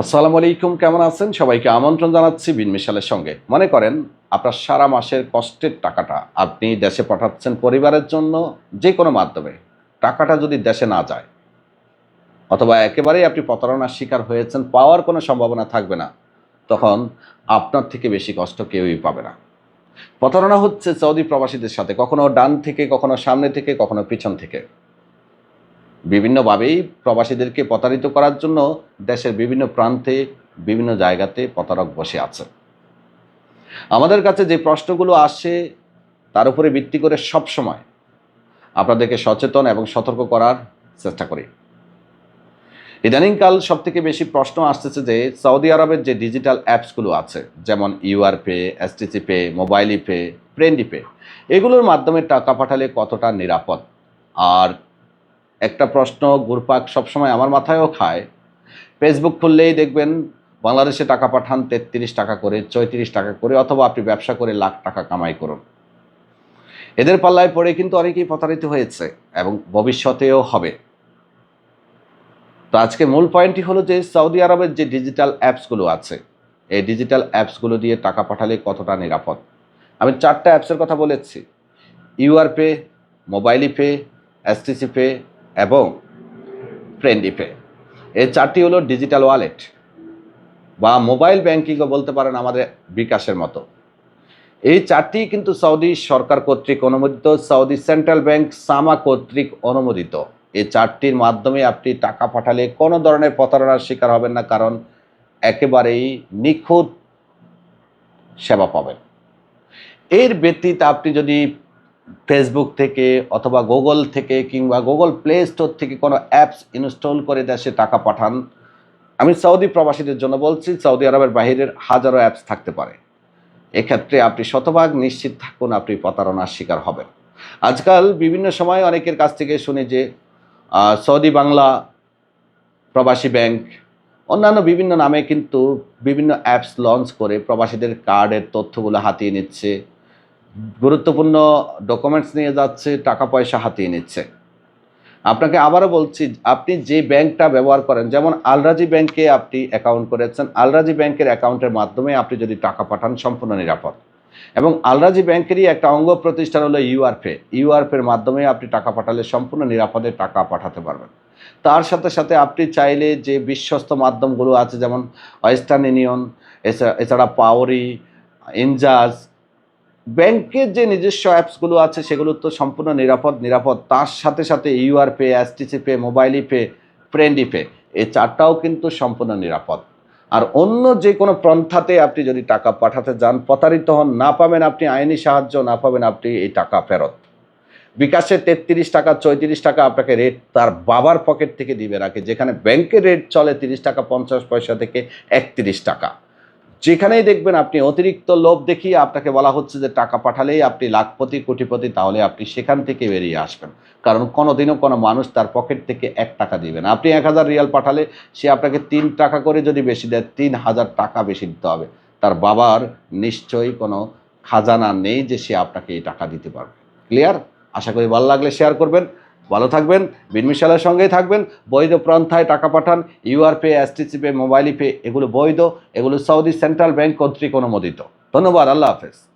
আসসালামু আলাইকুম, কেমন আছেন? সবাইকে আমন্ত্রণ জানাচ্ছি বিন মিশালের সঙ্গে। মনে করেন, আপনার সারা মাসের কষ্টের টাকাটা আপনি দেশে পাঠাচ্ছেন পরিবারের জন্য যে কোনো মাধ্যমে। টাকাটা যদি দেশে না যায়, অথবা একেবারেই আপনি প্রতারণার শিকার হয়েছেন, পাওয়ার কোনো সম্ভাবনা থাকবে না, তখন আপনার থেকে বেশি কষ্ট কেউই পাবে না। প্রতারণা হচ্ছে সৌদি প্রবাসীদের সাথে, কখনো ডান থেকে, কখনো সামনে থেকে, কখনো পিছন থেকে। বিভিন্নভাবেই প্রবাসীদেরকে প্রতারিত করার জন্য দেশের বিভিন্ন প্রান্তে, বিভিন্ন জায়গাতে প্রতারক বসে আছে। আমাদের কাছে যে প্রশ্নগুলো আসে, তার উপরে ভিত্তি করে সব সময় আপনাদেরকে সচেতন এবং সতর্ক করার চেষ্টা করি। ইদানিংকাল সব থেকে বেশি প্রশ্ন আসতেছে যে, সৌদি আরবের যে ডিজিটাল অ্যাপসগুলো আছে, যেমন UR pay, STC pay, Mobily pay, Friendi pay, এগুলোর মাধ্যমে টাকা পাঠালে কতটা নিরাপদ? আর একটা প্রশ্ন, ঘুরপাক সবসময় আমার মাথায়ও খায়। ফেসবুক খুললেই দেখবেন বাংলাদেশে টাকা পাঠান তেত্রিশ টাকা করে, চৌত্রিশ টাকা করে, অথবা আপনি ব্যবসা করে লাখ টাকা কামাই করুন। এদের পাল্লায় পড়ে কিন্তু অনেকেই প্রতারিত হয়েছে এবং ভবিষ্যতেও হবে। তো আজকে মূল পয়েন্টটি হলো যে সৌদি আরবের যে ডিজিটাল অ্যাপসগুলো আছে, এই ডিজিটাল অ্যাপসগুলো দিয়ে টাকা পাঠালে কতটা নিরাপদ? আমি চারটা অ্যাপসের কথা বলেছি। UR pay, Mobily pay STC pay এবং ফ্রেন্ডি পে এই চারটি হলো ডিজিটাল ওয়ালেট বা মোবাইল ব্যাংকিংও বলতে পারেন আমাদের বিকাশের মতো। এই চারটি কিন্তু সৌদি সরকার কর্তৃক অনুমোদিত, সৌদি সেন্ট্রাল ব্যাংক সামা কর্তৃক অনুমোদিত। এই চারটির মাধ্যমে আপনি টাকা পাঠালে কোনো ধরনের প্রতারণার শিকার হবেন না, কারণ একেবারেই নিখুঁত সেবা পাবেন। এর ব্যতীত আপনি যদি ফেসবুক থেকে অথবা গুগল থেকে কিংবা গুগল প্লে স্টোর থেকে কোনো অ্যাপস ইনস্টল করে দেশে টাকা পাঠান। আমি সৌদি প্রবাসীদের জন্য বলছি সৌদি আরবের বাহিরের হাজারো অ্যাপস থাকতে পারে। এক্ষেত্রে আপনি শতভাগ নিশ্চিত থাকুন, আপনি প্রতারণার শিকার হবেন। আজকাল বিভিন্ন সময় অনেকের কাছ থেকে শুনি যে সৌদি বাংলা প্রবাসী ব্যাংক অন্যান্য বিভিন্ন নামে কিন্তু বিভিন্ন অ্যাপস লঞ্চ করে প্রবাসীদের কার্ডের তথ্যগুলো হাতিয়ে নিচ্ছে। গুরুত্বপূর্ণ ডকুমেন্টস নিয়ে যাচ্ছে টাকা পয়সা হাতিয়ে নিচ্ছে। আপনাকে আবারও বলছি, আপনি যে ব্যাংকটা ব্যবহার করেন, যেমন আলরাজি ব্যাংকে আপনি অ্যাকাউন্ট করেছেন, আলরাজি ব্যাংকের অ্যাকাউন্টের মাধ্যমে আপনি যদি টাকা পাঠান, সম্পূর্ণ নিরাপদ। এবং আলরাজি ব্যাংকেরই একটা অঙ্গ প্রতিষ্ঠান হলো ইউআরপে ইউআরপের মাধ্যমে আপনি টাকা পাঠালে সম্পূর্ণ নিরাপদে টাকা পাঠাতে পারবেন। তার সাথে সাথে আপনি চাইলে যে বিশ্বস্ত মাধ্যমগুলো আছে, যেমন ওয়েস্টার্ন ইউনিয়ন এছাড়া পাওয়ারি ইনজাজ ব্যাংকের যে নিজস্ব অ্যাপসগুলো আছে, সেগুলো তো সম্পূর্ণ নিরাপদ নিরাপদ। তার সাথে সাথে UR pay, STC pay, Mobily pay, Friendi pay, এই চারটাও কিন্তু সম্পূর্ণ নিরাপদ। আর অন্য যে কোনো পন্থাতে আপনি যদি টাকা পাঠাতে যান, প্রতারিত হন, না পাবেন আপনি আইনি সাহায্য, না পাবেন আপনি এই টাকা ফেরত। বিকাশে তেত্রিশ টাকা, চৌত্রিশ টাকা আপনাকে রেট তার বাবার পকেট থেকে দিবে রাখে, যেখানে ব্যাংকের রেট চলে তিরিশ টাকা, পঞ্চাশ পয়সা থেকে একত্রিশ টাকা। যেখানেই দেখবেন আপনি অতিরিক্ত লোভ দেখিয়ে আপনাকে বলা হচ্ছে যে টাকা পাঠালেই আপনি লাখপতি, কোটিপতি, তাহলে আপনি সেখান থেকে বেরিয়ে আসবেন। কারণ কোনোদিনও কোনো মানুষ তার পকেট থেকে এক টাকা দিবে না। আপনি এক হাজার রিয়াল পাঠালে সে আপনাকে তিন টাকা করে যদি বেশি দেয়, তিন হাজার টাকা বেশি দিতে হবে। তার বাবার নিশ্চয়ই কোনো খাজানা নেই যে সে আপনাকে এই টাকা দিতে পারবে। ক্লিয়ার আশা করি ভালো লাগলে শেয়ার করবেন। ভালো থাকবেন বিনমিশালের সঙ্গেই থাকবেন, বৈধ প্রন্থায় টাকা পাঠান UR pay STC pay, mobile pay, এগুলো বৈধ, এগুলো সৌদি সেন্ট্রাল ব্যাংক কর্তৃক অনুমোদিত। ধন্যবাদ, আল্লাহ হাফেজ।